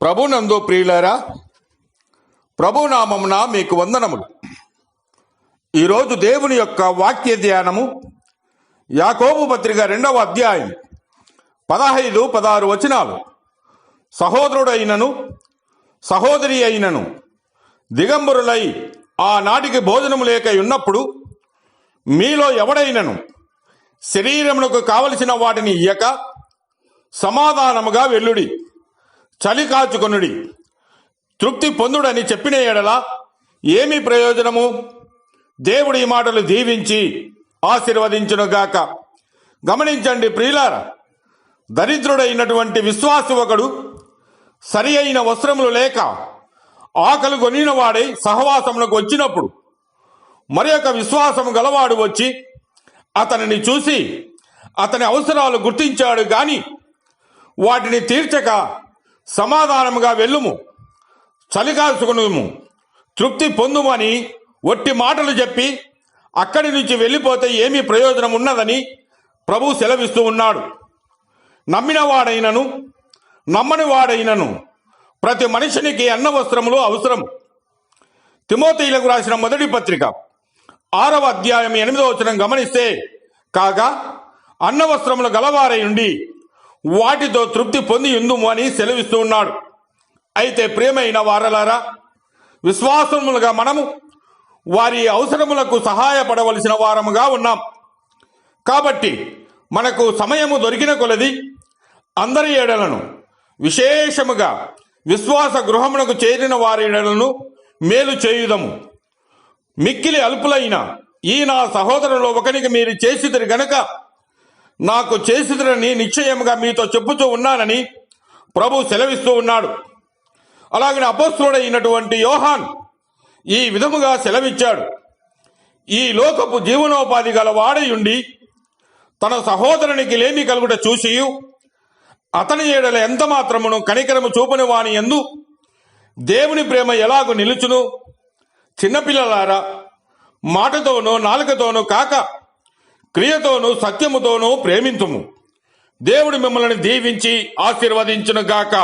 ప్రభునందు ప్రియులారా ప్రభునామమున మీకు వందనములు. ఈరోజు దేవుని యొక్క వాక్య ధ్యానము యాకోబు పత్రిక రెండవ అధ్యాయం పదహైదు పదహారు వచనాలు. సహోదరుడైనను సహోదరి అయినను దిగంబరులై ఆనాటికి భోజనము లేక ఉన్నప్పుడు మీలో ఎవడైనను శరీరమునకు కావలసిన వాటిని ఇయ్యక సమాధానముగా వెల్లుడి చలి కాచుకొనుడి. తృప్తి పొందుడని చెప్పిన ఎడల ఏమి ప్రయోజనము? దేవుడి ఈ మాటలు దీవించి ఆశీర్వదించునుగాక. గమనించండి ప్రియులార దరిద్రుడైనటువంటి విశ్వాసు ఒకడు సరి అయిన వస్త్రములు లేక ఆకలి కొనిన వాడై సహవాసములకు వచ్చినప్పుడు మరి ఒక విశ్వాసము గలవాడు వచ్చి అతనిని చూసి అతని అవసరాలు గుర్తించాడు గాని వాటిని తీర్చక సమాధానముగా వెళ్ళుము. చలికాల్చుకునుము. తృప్తి పొందుమని ఒట్టి మాటలు చెప్పి అక్కడి నుంచి వెళ్ళిపోతే ఏమీ ప్రయోజనం ఉన్నదని ప్రభు సెలవిస్తూ ఉన్నాడు. నమ్మినవాడైనను నమ్మని వాడైనను ప్రతి మనిషినికి అన్న వస్త్రములు అవసరం. తిమోతీలకు రాసిన మొదటి పత్రిక ఆరవ అధ్యాయం ఎనిమిదవ వచనం గమనిస్తే కాగా అన్న వస్త్రములు గలవారై ఉండి వాటితో తృప్తి పొంది ఇందుము అని సెలవిస్తూ ఉన్నాడు. అయితే ప్రియమైన వారలారా విశ్వాసములుగా మనము వారి అవసరములకు సహాయపడవలసిన వారముగా ఉన్నాం. కాబట్టి మనకు సమయము దొరికిన కొలది అందరి ఏడలను విశేషముగా విశ్వాస గృహమునకు చేరిన వారి ఏడలను మేలు చేయుదము. మిక్కిలి అల్పులైన ఈ నా సహోదరులో ఒకనికి మీరు చేసిదిరి గనక నాకు చేసిదిరని నిశ్చయముగా మీతో చెప్పుతూ ఉన్నానని ప్రభు సెలవిస్తూ ఉన్నాడు. అలాగే అపస్తుడైనటువంటి యోహాన్ ఈ విధముగా సెలవిచ్చాడు. ఈ లోకపు జీవనోపాధి గల వాడయుండి తన సహోదరునికి లేమి కలుగుట చూసి అతని ఏడల ఎంత మాత్రమును కనికరము చూపని వాని ఎందు దేవుని ప్రేమ ఎలాగు నిలుచును? చిన్నపిల్లలారా మాటతోనూ నాలుకతోనూ కాక క్రియతోనూ సత్యముతోనూ ప్రేమింతుము. దేవుడు మిమ్మల్ని దీవించి ఆశీర్వదించును గాక